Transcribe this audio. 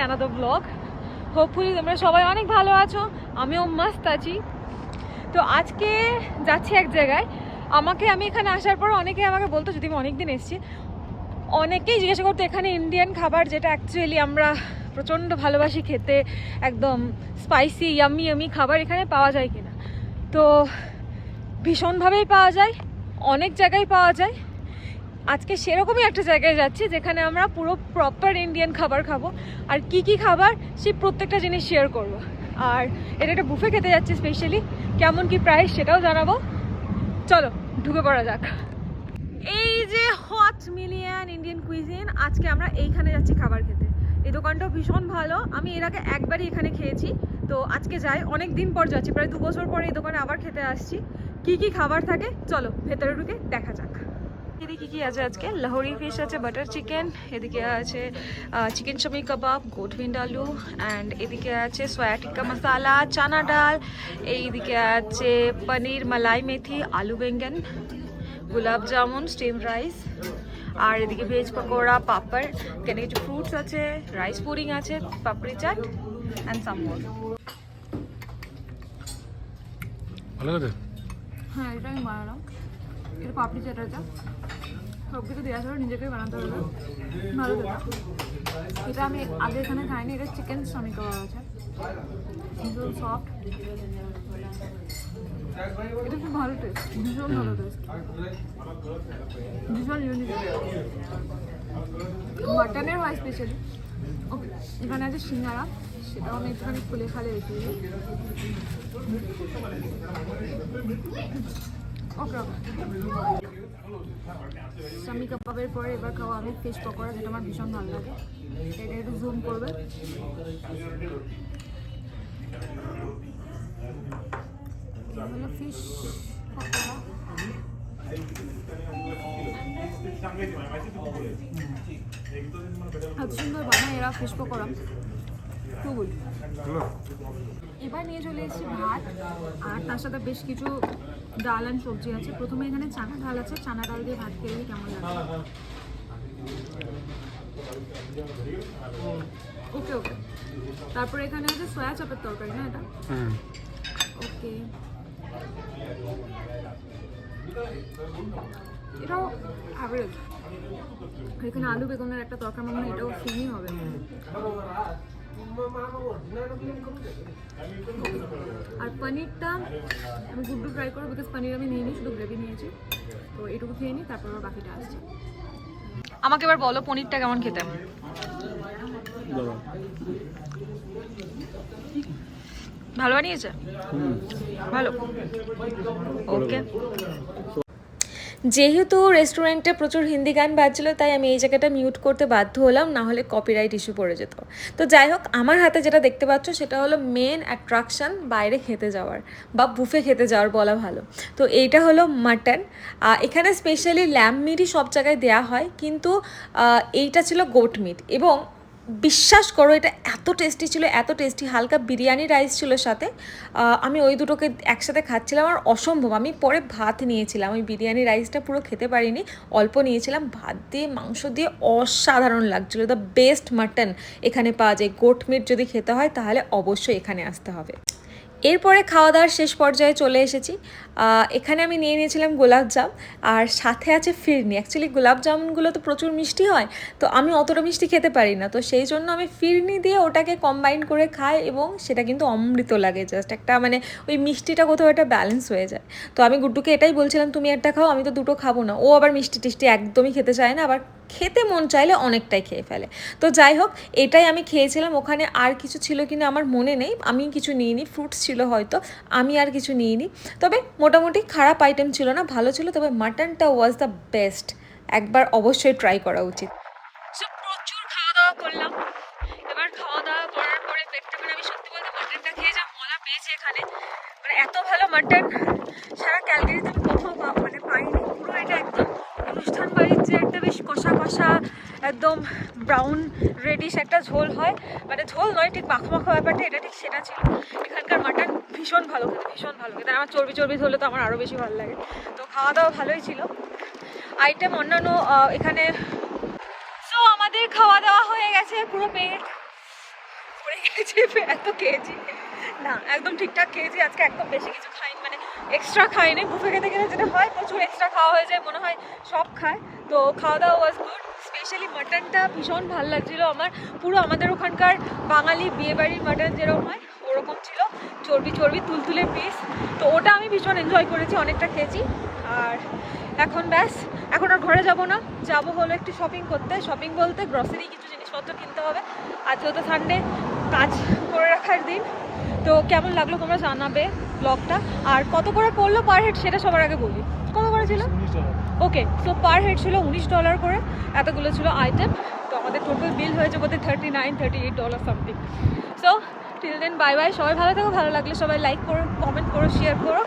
Another blog hopefully তোমরা সবাই অনেক ভালো আছো, আমিও মাস্ত আছি। তো আজকে যাচ্ছি এক জায়গায়। আমাকে আমি এখানে আসার পর অনেকে আমাকে বলতো, যদি আমি অনেক দিন এসেছি। অনেকেই জিজ্ঞাসা করতো, এখানে ইন্ডিয়ান খাবার যেটা অ্যাকচুয়ালি আমরা প্রচণ্ড ভালোবাসি খেতে, একদম স্পাইসি ইয়ামি ইয়ামি খাবার এখানে পাওয়া যায় কিনা? তো ভীষণভাবেই পাওয়া যায়, অনেক জায়গায় পাওয়া যায়। আজকে সেরকমই একটা জায়গায় যাচ্ছি যেখানে আমরা পুরো প্রপার ইন্ডিয়ান খাবার খাব। আর কি কি খাবার, সেই প্রত্যেকটা জিনিস শেয়ার করব। আর এটা একটা বুফে খেতে যাচ্ছি স্পেশালি কেমন কি প্রাইস সেটাও জানাব। চলো, ঢুকে পড়া যাক। এই যে হট মিলিয়ন ইন্ডিয়ান কুইজিন আজকে আমরা এইখানে যাচ্ছি খাবার খেতে। এই দোকানটাও ভীষণ ভালো। আমি এর আগে একবারই এখানে খেয়েছি। তো আজকে যাই অনেক দিন পর যাচ্ছি, প্রায় দু বছর পরে এই দোকানে আবার খেতে আসছি। কি কি খাবার থাকে? চলো, ভেতরে ঢুকে দেখা যাক। এদিকে কি আছে আজকে? লাহোরি ফিশ আছে বাটার চিকেন এদিকে আছে chicken shami kebab goat vindaloo and এদিকে আছে সয়া টিক্কা মশালা চানা ডাল এইদিকে আছে পনির মালাই মেথি আলু বেঙ্গন গোলাপ জামুন স্টিম রাইস আর এদিকে ভেজ পকোড়া পাপড় এখানে কিছু ফ্রুটস আছে রাইস পুডিং আছে পাপড়ি চাট অ্যান্ড সাম্বর ভালো হ্যাঁ এটা আমি বানালাম এটা পাপড়ি চাট আছে সব কিছু দেওয়া ছিল নিজেকেই বানাতে হবে ভালো এটা আমি আগে এখানে খাইনি এটা চিকেন কাবাব আছে। ভীষণ সফট এটা খুব ভালো টেস্ট ভীষণ ভালো টেস্ট ভীষণ ইউনিক মাটনের হয় স্পেশালি ওকে এখানে আছে সিঙ্গারা সেটাও আমি একটুখানি খুলে খালে রেখে দিই। ওকে স্বামী কাবাবের পরে এবার খাওয়া আমি ফিশ পকোড়া যেটা আমার ভীষণ ভালো লাগে। এটা একটু জুম করবে। হলো ফিশ এত সুন্দর বানায় এরা ফিশ পকোড়া। এবার নিয়ে চলে এসেছি ভাত আর তার সাথে বেশ কিছু ডাল অ্যান্ড সবজি আছে। প্রথমে এখানে চানা ডাল আছে চানা ডাল দিয়ে ভাত খেলে কেমন লাগে? ওকে ওকে। তারপরে এখানে আছে সয়া চাপের তরকারি না এটা? ওকে। এটাও অ্যাভারেজ এখানে আলু বেগুনের একটা তরকারি মনে হয় এটাও সেমই হবে। আর পনিরটা আমি গুড্ডু ট্রাই করব বিকজ পনির আমি নিইনি শুধু গ্রেভি নিয়েছি। তো এটুকু খেয়ে নিই তারপর বাকিটা আসছে। আমাকে এবার বলো পনিরটা কেমন খেতে? ভালো বানিয়েছে? ভালো। ওকে। যেহেতু রেস্টুরেন্টে প্রচুর হিন্দি গান বাজছিল, তাই আমি এই জায়গাটা মিউট করতে বাধ্য হলাম, না হলে কপিরাইট ইস্যু পড়ে যেত। তো যাই হোক, আমার হাতে যেটা দেখতে পাচ্ছ, সেটা হলো মেন অ্যাট্রাকশন বাইরে খেতে যাওয়ার বা বুফে খেতে যাওয়ার বলা ভালো। তো এইটা হলো মাটন এখানে স্পেশালি ল্যাম্প মিটই সব জায়গায় দেওয়া হয়, কিন্তু এইটা ছিল গোট মিট এবং বিশ্বাস করো, এটা এত টেস্টি ছিল, এত টেস্টি হালকা বিরিয়ানি রাইস ছিল সাথে। আমি ওই দুটোকে একসাথে খাচ্ছিলাম আর অসম্ভব, আমি পরে ভাত নিয়েছিলাম, ওই বিরিয়ানি রাইসটা পুরো খেতে পারিনি, অল্প নিয়েছিলাম, ভাত দিয়ে, মাংস দিয়ে অসাধারণ লাগছিল দ্য বেস্ট মাটন এখানে পাওয়া যায় গোট মিট যদি খেতে হয় তাহলে অবশ্যই এখানে আসতে হবে। এরপরে খাওয়া দাওয়ার শেষ পর্যায়ে চলে এসেছি। এখানে আমি নিয়ে নিয়েছিলাম গোলাপজাম আর সাথে আছে ফিরনি। অ্যাকচুয়ালি গোলাপজামগুলো তো প্রচুর মিষ্টি হয়, তো আমি অতটা মিষ্টি খেতে পারি না। তো সেই জন্য আমি ফিরনি দিয়ে ওটাকে কম্বাইন করে খাই এবং সেটা কিন্তু অমৃত লাগে। জাস্ট একটা মানে ওই মিষ্টিটা কোথাও একটা ব্যালেন্স হয়ে যায়। তো আমি গুড্ডুকে এটাই বলছিলাম, তুমি একটা খাও, আমি তো দুটো খাব না। ও আবার মিষ্টি টিষ্টি একদমই খেতে চায় না, আবার খেতে মন চাইলে অনেকটাই খেয়ে ফেলে। তো যাই হোক, এটাই আমি খেয়েছিলাম। ওখানে আর কিছু ছিল কিনা আমার মনে নেই। আমি কিছু নিইনি ফ্রুটস ছিল হয়তো, আমি আর কিছু নিইনি। তবে মোটামুটি খারাপ আইটেম ছিল না, ভালো ছিল। তবে মাটনটা ওয়াজ দ্য বেস্ট একবার অবশ্যই ট্রাই করা উচিত। প্রচুর খাওয়া দাওয়া করলাম। এবার খাওয়া দাওয়া করার পরে পেটটা মানে আমি সত্যি বলতে মাটনটা খেয়ে যা মজা পেয়েছি এখানে। মানে এত ভালো মাটন সারা ক্যালকারিতে আমি কোথাও পা- মানে পাইনি পুরো এটা একদম অনুষ্ঠান বাড়ির যে একটা বেশ কষা, একদম ব্রাউন রেডিশ একটা ঝোল হয়। মানে ঝোল নয়, ঠিক মাখো মাখো ব্যাপারটা, এটা ঠিক সেটা ছিল। এখানকার মাটন ভীষণ ভালো খেতে, ভীষণ ভালো খেতে। আমার চর্বি চর্বি হলে তো আমার আরও বেশি ভালো লাগে। তো খাওয়া দাওয়া ভালোই ছিল। আইটেম অন্যান্য এখানে সো আমাদের খাওয়া দাওয়া হয়ে গেছে, পুরো পেট পড়ে গেছে, এত কেজি। না, একদম ঠিকঠাক খেয়েছি আজকে একদম বেশি কিছু খাইনি মানে এক্সট্রা খাইনি। বুফে খেতে গেলে যেটা হয়, প্রচুর এক্সট্রা খাওয়া হয়ে যায়, মনে হয় সব খায়। তো খাওয়া দাওয়া ওয়াজ গুড স্পেশালি মাটনটা ভীষণ ভালো লাগছিল আমার। পুরো আমাদের ওখানকার বাঙালি বিয়েবাড়ির মাটন যেরকম হয়, ওরকম ছিল। চর্বি চর্বি, তুলতুলে পিস তো ওটা আমি ভীষণ এনজয় করেছি, অনেকটা খেয়েছি। আর এখন ব্যাস, এখন আর ঘরে যাব না। যাব হলো একটু শপিং করতে। শপিং বলতে গ্রসারি কিছু জিনিসপত্র কিনতে হবে। আজকেও তো সানডে কাজ করে রাখার দিন। তো কেমন লাগল তোমরা জানাবে ব্লগটা আর কত করে পড়ল পার হেড সেটা সবার আগে বলি। কত করে ছিল? ওকে সো পার হেড ছিল উনিশ ডলার করে, এতগুলো ছিল আইটেম তো আমাদের টোটাল বিল হয়েছে বোধহয় thirty nine thirty eight dollar something so till then bye bye সবাই ভালো থাকো, ভালো লাগলে সবাই লাইক করো কমেন্ট করো শেয়ার করো।